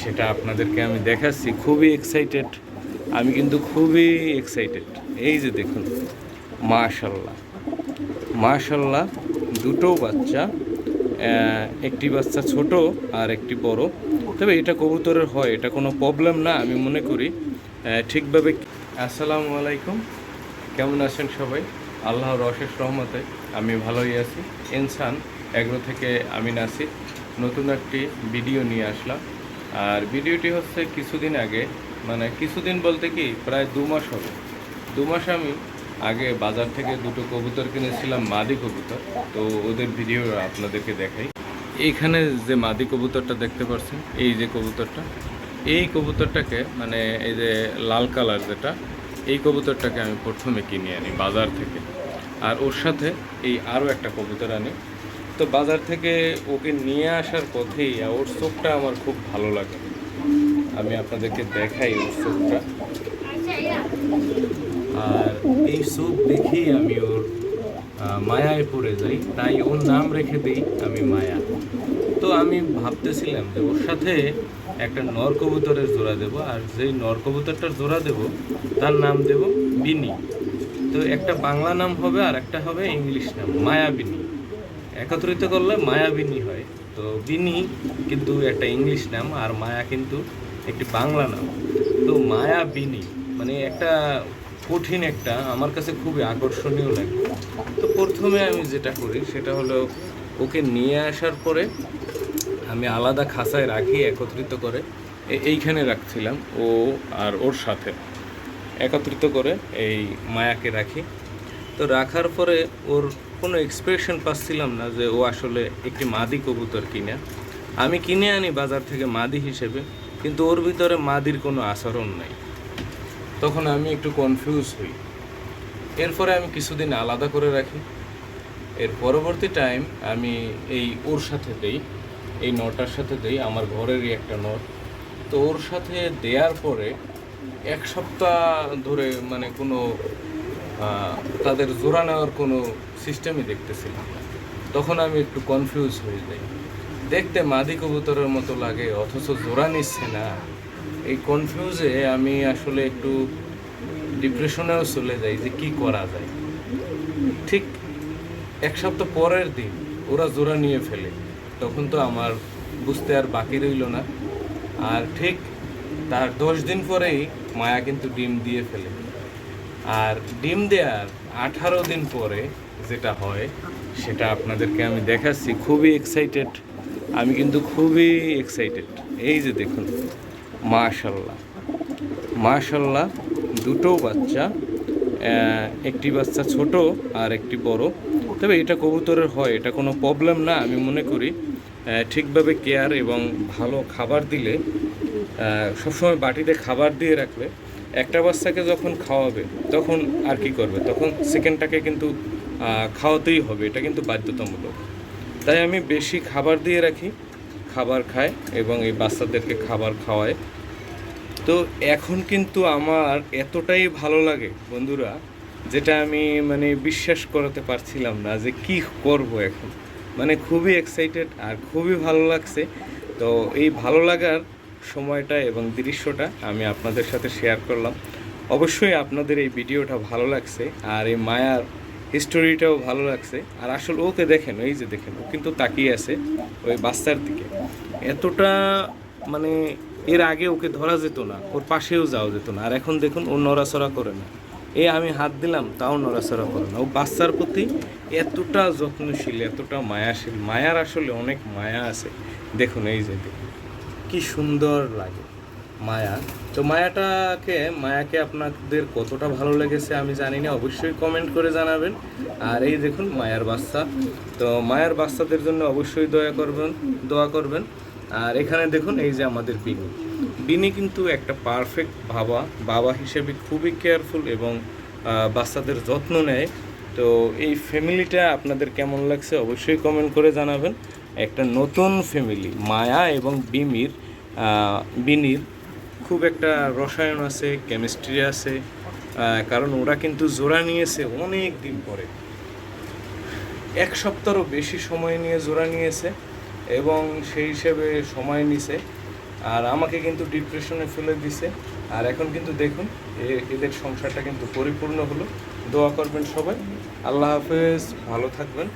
সেটা আপনাদেরকে আমি দেখাচ্ছি। খুবই এক্সাইটেড আমি কিন্তু খুবই এক্সাইটেড এই যে দেখুন, মাশাল্লাহ। মাশাল্লাহ, দুটো বাচ্চা একটি বাচ্চা ছোট আর একটি বড়। তবে এটা কবুতরের হয়, এটা কোনো প্রবলেম না, আমি মনে করি। ঠিকভাবে আসসালামু আলাইকুম। কেমন আছেন সবাই? আল্লাহর অশেষ রহমতে আমি ভালোই আছি। ইনসান এগ্রো থেকে আমি নাসির নতুন একটি ভিডিও নিয়ে আসলাম। আর ভিডিওটি হচ্ছে কিছুদিন আগে মানে কিছুদিন বলতে কি, প্রায় দু মাস হবে। দু মাস আমি আগে বাজার থেকে দুটো কবুতর কিনেছিলাম, মাদি কবুতর। তো ওদের ভিডিও আপনাদেরকে দেখাই। এইখানে যে মাদি কবুতরটা দেখতে পাচ্ছেন এই যে কবুতরটা, এই কবুতরটাকে মানে এই যে লাল কালার যেটা, এই কবুতরটাকে আমি প্রথমে কিনে আনি বাজার থেকে। আর ওর সাথে এই আরও একটা কবুতর আনি তো বাজার থেকে ওকে নিয়ে আসার পথেই ওর চোখটা আমার খুব ভালো লাগে। আমি আপনাদেরকে দেখাই ওর চোখটা। আর এই চোখ দেখেই আমি ওর মায়ায় পড়ে যাই। তাই ওর নাম রেখে দিই আমি মায়া। তো আমি ভাবতেছিলাম যে ওর সাথে একটা নর কবুতরের জোড়া দেব, আর যেই নরকবুতরটার জোড়া দেব, তার নাম দেব বিনি। তো একটা বাংলা নাম হবে আর একটা হবে ইংলিশ নাম, মায়াবিনী। একত্রিত করলে মায়াবিনী হয়। তো বিনি কিন্তু একটা ইংলিশ নাম আর মায়া কিন্তু একটি বাংলা নাম। তো মায়াবিনী মানে একটা কঠিন একটা, আমার কাছে খুবই আকর্ষণীয় লাগে। তো প্রথমে আমি যেটা করি সেটা হলো ওকে নিয়ে আসার পরে আমি আলাদা খাসায় রাখি, একত্রিত করে। এইখানে রাখছিলাম ও আর ওর সাথে। একত্রিত করে এই মায়াকে রাখি। তো রাখার পরে ওর কোনো এক্সপ্রেশন পাচ্ছিলাম না যে ও আসলে একটি মাদি কবুতর কিনা। আমি কিনে আনি বাজার থেকে মাদি হিসেবে, কিন্তু ওর ভিতরে মাদির কোনো আচরণ নাই। তখন আমি একটু কনফিউজ হই। এরপরে আমি কিছুদিন আলাদা করে রাখি। এর পরবর্তী টাইম আমি এই ওর সাথে দেই, এই নটার সাথে দেই, আমার ঘরেরই একটা নট। তো ওর সাথে দেওয়ার পরে এক সপ্তাহ ধরে মানে কোনো তাদের জোড়া নেওয়ার কোনো সিস্টেমই দেখতেছিলাম তখন আমি একটু কনফিউজ হয়ে যাই। দেখতে মাদি কবুতরের মতো লাগে, অথচ জোড়া নিচ্ছে না। এই কনফিউজে আমি আসলে একটু ডিপ্রেশনেও চলে যাই যে কি করা যায়। ঠিক এক সপ্তাহ পরের দিন ওরা জোড়া নিয়ে ফেলে। তখন তো আমার বুঝতে আর বাকি রইল না। আর ঠিক তার দশ দিন পরেই মায়া কিন্তু ডিম দিয়ে ফেলে। আর ডিম দেওয়ার আঠারো দিন পরে যেটা হয়, সেটা আপনাদেরকে আমি দেখাচ্ছি। খুবই এক্সাইটেড আমি কিন্তু খুবই এক্সাইটেড এই যে দেখুন, মাশাল্লাহ। মাশাল্লাহ, দুটো বাচ্চা একটি বাচ্চা ছোট আর একটি বড়। তবে এটা কবুতরের হয়, এটা কোনো প্রবলেম না, আমি মনে করি। ঠিকভাবে কেয়ার এবং ভালো খাবার দিলে সবসময় বাটিতে খাবার দিয়ে রাখলে একটা বাচ্চাকে যখন খাওয়াবে, তখন আর কি করবে? তখন সেকেন্ডটাকে কিন্তু খাওয়াতেই হবে। এটা কিন্তু বাধ্যতামূলক। তাই আমি বেশি খাবার দিয়ে রাখি। খাবার খায় এবং এই বাচ্চাদেরকে খাবার খাওয়ায়। তো এখন কিন্তু আমার এতটাই ভালো লাগে, বন্ধুরা, যেটা আমি মানে বিশ্বাস করাতে পারছিলাম না যে কি করব এখন। মানে খুবই এক্সাইটেড আর খুবই ভালো লাগছে। তো এই ভালো লাগার সময়টা এবং দৃশ্যটা আমি আপনাদের সাথে শেয়ার করলাম। অবশ্যই আপনাদের এই ভিডিওটা ভালো লাগছে আর এই মায়ার হিস্টোরিটাও ভালো লাগছে। আর আসলে ওকে দেখেন, এই যে দেখেন, ও কিন্তু তাকিয়ে আছে ওই বাচ্চার দিকে। এতটা মানে এর আগে ওকে ধরা যেত না, ওর পাশেও যাওয়া যেত না। আর এখন দেখুন, ও নড়াচড়া করে না। এ আমি হাত দিলাম, তাও নড়াচড়া করে না। ও বাচ্চার প্রতি এতটা যত্নশীল, এতটা মায়াশীল। মায়ার আসলে অনেক মায়া আছে। দেখুন, এই যে দেখুন। কি সুন্দর লাগে মায়া। তো মায়াটাকে, মায়াকে আপনাদের কতটা ভালো লেগেছে আমি জানি না, অবশ্যই কমেন্ট করে জানাবেন। আর এই দেখুন, মায়ার বাচ্চা। তো মায়ার বাচ্চাদের জন্য অবশ্যই দয়া করবেন, দোয়া করবেন। আর এখানে দেখুন, এই যে আমাদের বিনি। বিনি কিন্তু একটা পারফেক্ট বাবা। বাবা হিসেবে খুবই কেয়ারফুল এবং বাচ্চাদের যত্ন নেয়। তো এই ফ্যামিলিটা আপনাদের কেমন লাগছে অবশ্যই কমেন্ট করে জানাবেন। একটা নতুন ফ্যামিলি মায়া এবং বিমির বিনির খুব একটা রসায়ন আছে কেমিস্ট্রি আছে কারণ ওরা কিন্তু জোড়া নিয়েছে অনেক দিন পরে। এক সপ্তাহরও বেশি সময় নিয়ে জোড়া নিয়েছে এবং সেই হিসেবে সময় নিছে। আর আমাকে কিন্তু ডিপ্রেশনে ফেলে দিছে। আর এখন কিন্তু দেখুন এদের সংসারটা কিন্তু পরিপূর্ণ হলো। দোয়া করবেন সবাই। আল্লাহ হাফেজ, ভালো থাকবেন।